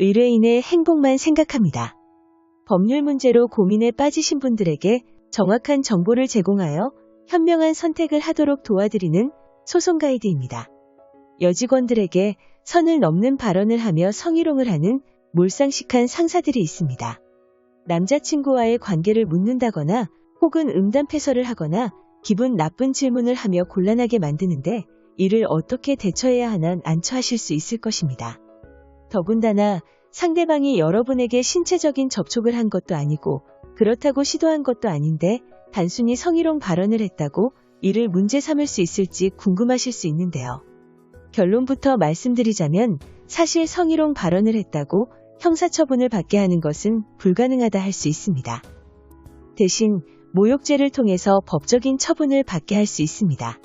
의뢰인의 행복만 생각합니다. 법률 문제로 고민에 빠지신 분들에게 정확한 정보를 제공하여 현명한 선택을 하도록 도와드리는 소송 가이드입니다. 여직원들에게 선을 넘는 발언을 하며 성희롱을 하는 몰상식한 상사들이 있습니다. 남자친구와의 관계를 묻는다거나 혹은 음담패설을 하거나 기분 나쁜 질문을 하며 곤란하게 만드는데 이를 어떻게 대처해야 하나 난처하실 수 있을 것입니다. 더군다나 상대방이 여러분에게 신체적인 접촉을 한 것도 아니고 그렇다고 시도한 것도 아닌데 단순히 성희롱 발언을 했다고 이를 문제 삼을 수 있을지 궁금하실 수 있는데요. 결론부터 말씀드리자면 사실 성희롱 발언을 했다고 형사처분을 받게 하는 것은 불가능하다 할 수 있습니다. 대신 모욕죄를 통해서 법적인 처분을 받게 할 수 있습니다.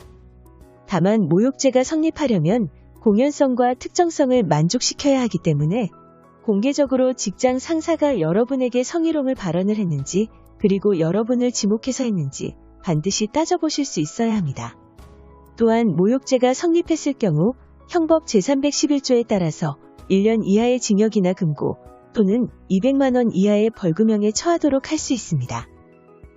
다만 모욕죄가 성립하려면 공연성과 특정성을 만족시켜야 하기 때문에 공개적으로 직장 상사가 여러분에게 성희롱을 발언을 했는지 그리고 여러분을 지목해서 했는지 반드시 따져보실 수 있어야 합니다. 또한 모욕죄가 성립했을 경우 형법 제311조에 따라서 1년 이하의 징역이나 금고 또는 200만원 이하의 벌금형에 처하도록 할 수 있습니다.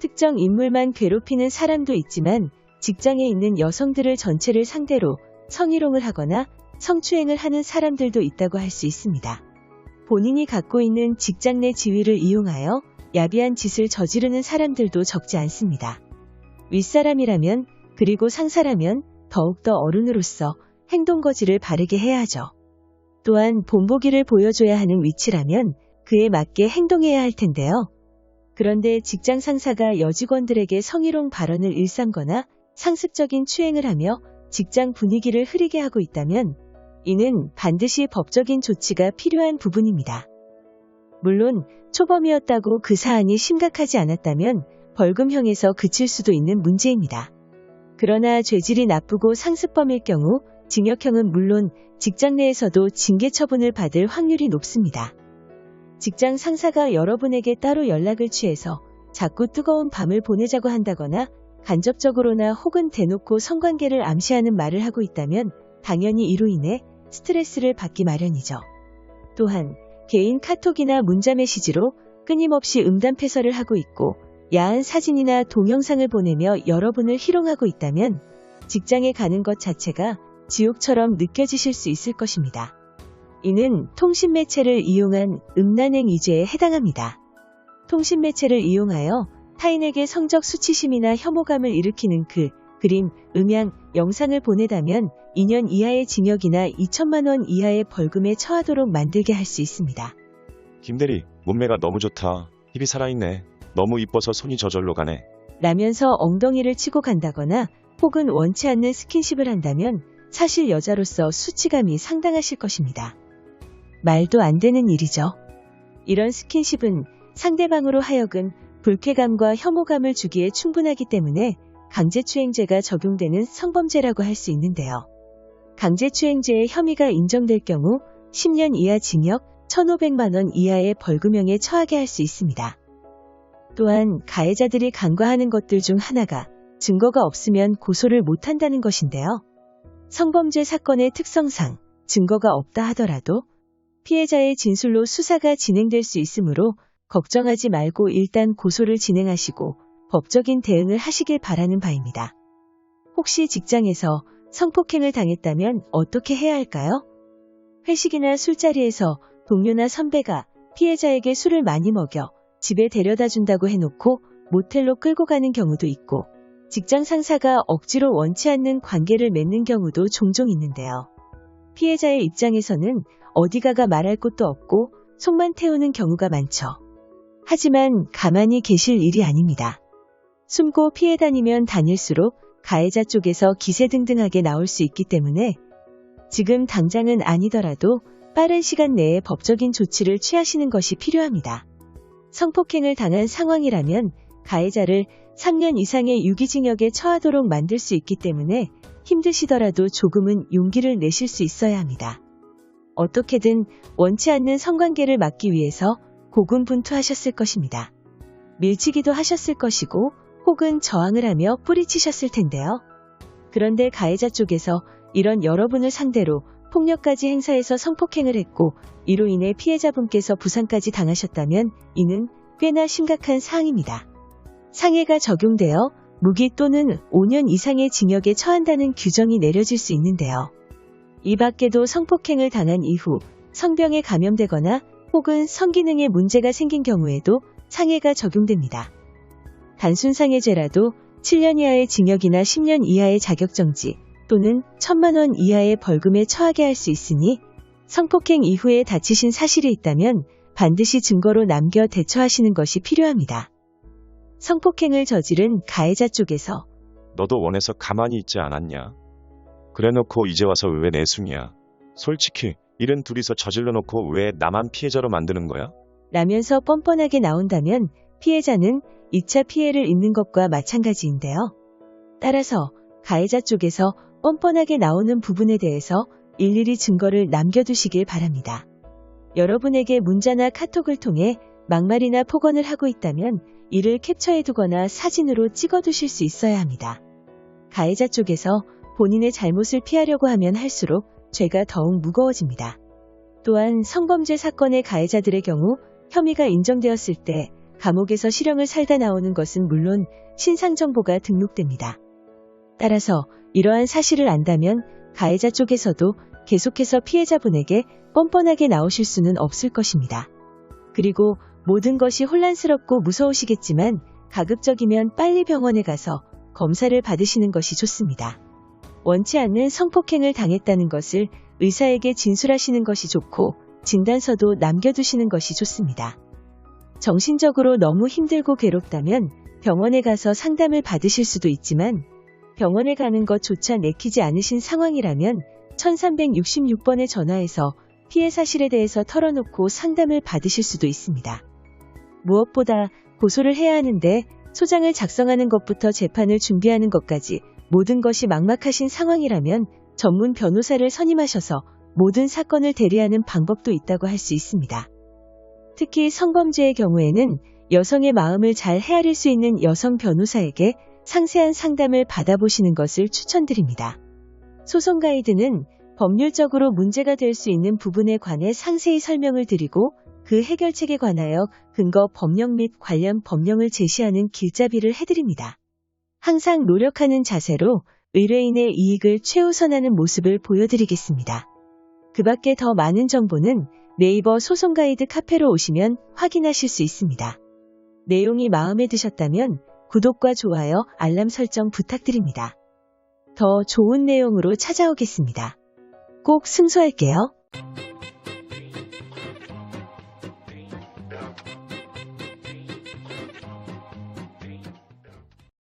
특정 인물만 괴롭히는 사람도 있지만 직장에 있는 여성들을 전체를 상대로 성희롱을 하거나 성추행을 하는 사람들도 있다고 할 수 있습니다. 본인이 갖고 있는 직장 내 지위를 이용하여 야비한 짓을 저지르는 사람들도 적지 않습니다. 윗사람이라면 그리고 상사라면 더욱더 어른으로서 행동거지를 바르게 해야 하죠. 또한 본보기를 보여줘야 하는 위치라면 그에 맞게 행동해야 할 텐데요. 그런데 직장 상사가 여직원들에게 성희롱 발언을 일삼거나 상습적인 추행을 하며 직장 분위기를 흐리게 하고 있다면 이는 반드시 법적인 조치가 필요한 부분입니다. 물론 초범이었다고 그 사안이 심각하지 않았다면 벌금형에서 그칠 수도 있는 문제입니다. 그러나 죄질이 나쁘고 상습범일 경우 징역형은 물론 직장 내에서도 징계 처분을 받을 확률이 높습니다. 직장 상사가 여러분에게 따로 연락을 취해서 자꾸 뜨거운 밤을 보내자고 한다거나 간접적으로나 혹은 대놓고 성관계를 암시하는 말을 하고 있다면 당연히 이로 인해 스트레스를 받기 마련이죠. 또한 개인 카톡이나 문자 메시지로 끊임없이 음담패설을 하고 있고 야한 사진이나 동영상을 보내며 여러분을 희롱하고 있다면 직장에 가는 것 자체가 지옥처럼 느껴지실 수 있을 것입니다. 이는 통신매체를 이용한 음란행 위죄에 해당합니다. 통신매체를 이용하여 타인에게 성적 수치심이나 혐오감을 일으키는 글, 그림, 음향, 영상을 보내다면 2년 이하의 징역이나 2천만 원 이하의 벌금에 처하도록 만들게 할 수 있습니다. 김대리, 몸매가 너무 좋다. 힙이 살아있네. 너무 이뻐서 손이 저절로 가네. 라면서 엉덩이를 치고 간다거나 혹은 원치 않는 스킨십을 한다면 사실 여자로서 수치감이 상당하실 것입니다. 말도 안 되는 일이죠. 이런 스킨십은 상대방으로 하여금 불쾌감과 혐오감을 주기에 충분하기 때문에 강제추행죄가 적용되는 성범죄라고 할 수 있는데요. 강제추행죄의 혐의가 인정될 경우 10년 이하 징역, 1,500만원 이하의 벌금형에 처하게 할 수 있습니다. 또한 가해자들이 간과하는 것들 중 하나가 증거가 없으면 고소를 못한다는 것인데요. 성범죄 사건의 특성상 증거가 없다 하더라도 피해자의 진술로 수사가 진행될 수 있으므로 걱정하지 말고 일단 고소를 진행하시고 법적인 대응을 하시길 바라는 바입니다. 혹시 직장에서 성폭행을 당했다면 어떻게 해야 할까요? 회식이나 술자리에서 동료나 선배가 피해자에게 술을 많이 먹여 집에 데려다 준다고 해놓고 모텔로 끌고 가는 경우도 있고 직장 상사가 억지로 원치 않는 관계를 맺는 경우도 종종 있는데요. 피해자의 입장에서는 어디가가 말할 곳도 없고 속만 태우는 경우가 많죠. 하지만 가만히 계실 일이 아닙니다. 숨고 피해 다니면 다닐수록 가해자 쪽에서 기세등등하게 나올 수 있기 때문에 지금 당장은 아니더라도 빠른 시간 내에 법적인 조치를 취하시는 것이 필요합니다. 성폭행을 당한 상황이라면 가해자를 3년 이상의 유기징역에 처하도록 만들 수 있기 때문에 힘드시더라도 조금은 용기를 내실 수 있어야 합니다. 어떻게든 원치 않는 성관계를 막기 위해서 고군분투하셨을 것입니다. 밀치기도 하셨을 것이고 혹은 저항을 하며 뿌리치셨을 텐데요. 그런데 가해자 쪽에서 이런 여러분을 상대로 폭력까지 행사해서 성폭행을 했고 이로 인해 피해자분께서 부상까지 당하셨다면 이는 꽤나 심각한 사항입니다. 상해가 적용되어 무기 또는 5년 이상의 징역에 처한다는 규정이 내려질 수 있는데요. 이 밖에도 성폭행을 당한 이후 성병에 감염되거나 혹은 성기능에 문제가 생긴 경우에도 상해가 적용됩니다. 단순 상해죄라도 7년 이하의 징역이나 10년 이하의 자격정지 또는 1천만 원 이하의 벌금에 처하게 할 수 있으니 성폭행 이후에 다치신 사실이 있다면 반드시 증거로 남겨 대처하시는 것이 필요합니다. 성폭행을 저지른 가해자 쪽에서 너도 원해서 가만히 있지 않았냐? 그래놓고 이제 와서 왜 내숭이야? 솔직히 일은 둘이서 저질러 놓고 왜 나만 피해자로 만드는 거야? 라면서 뻔뻔하게 나온다면 피해자는 2차 피해를 입는 것과 마찬가지인데요. 따라서 가해자 쪽에서 뻔뻔하게 나오는 부분에 대해서 일일이 증거를 남겨두시길 바랍니다. 여러분에게 문자나 카톡을 통해 막말이나 폭언을 하고 있다면 이를 캡처해두거나 사진으로 찍어두실 수 있어야 합니다. 가해자 쪽에서 본인의 잘못을 피하려고 하면 할수록 죄가 더욱 무거워집니다. 또한 성범죄 사건의 가해자들의 경우 혐의가 인정되었을 때 감옥에서 실형을 살다 나오는 것은 물론 신상 정보가 등록됩니다. 따라서 이러한 사실을 안다면 가해자 쪽에서도 계속해서 피해자분에게 뻔뻔하게 나오실 수는 없을 것입니다. 그리고 모든 것이 혼란스럽고 무서우시겠지만 가급적이면 빨리 병원에 가서 검사를 받으시는 것이 좋습니다. 원치 않는 성폭행을 당했다는 것을 의사에게 진술하시는 것이 좋고 진단서도 남겨두시는 것이 좋습니다. 정신적으로 너무 힘들고 괴롭다면 병원에 가서 상담을 받으실 수도 있지만 병원에 가는 것조차 내키지 않으신 상황이라면 1366번에 전화해서 피해 사실에 대해서 털어놓고 상담을 받으실 수도 있습니다. 무엇보다 고소를 해야 하는데 소장을 작성하는 것부터 재판을 준비하는 것까지 모든 것이 막막하신 상황이라면 전문 변호사를 선임하셔서 모든 사건을 대리하는 방법도 있다고 할 수 있습니다. 특히 성범죄의 경우에는 여성의 마음을 잘 헤아릴 수 있는 여성 변호사에게 상세한 상담을 받아보시는 것을 추천드립니다. 소송 가이드는 법률적으로 문제가 될 수 있는 부분에 관해 상세히 설명을 드리고 그 해결책에 관하여 근거 법령 및 관련 법령을 제시하는 길잡이를 해드립니다. 항상 노력하는 자세로 의뢰인의 이익을 최우선하는 모습을 보여드리겠습니다. 그 밖에 더 많은 정보는 네이버 소송 가이드 카페로 오시면 확인하실 수 있습니다. 내용이 마음에 드셨다면 구독과 좋아요, 알람 설정 부탁드립니다. 더 좋은 내용으로 찾아오겠습니다. 꼭 승소할게요.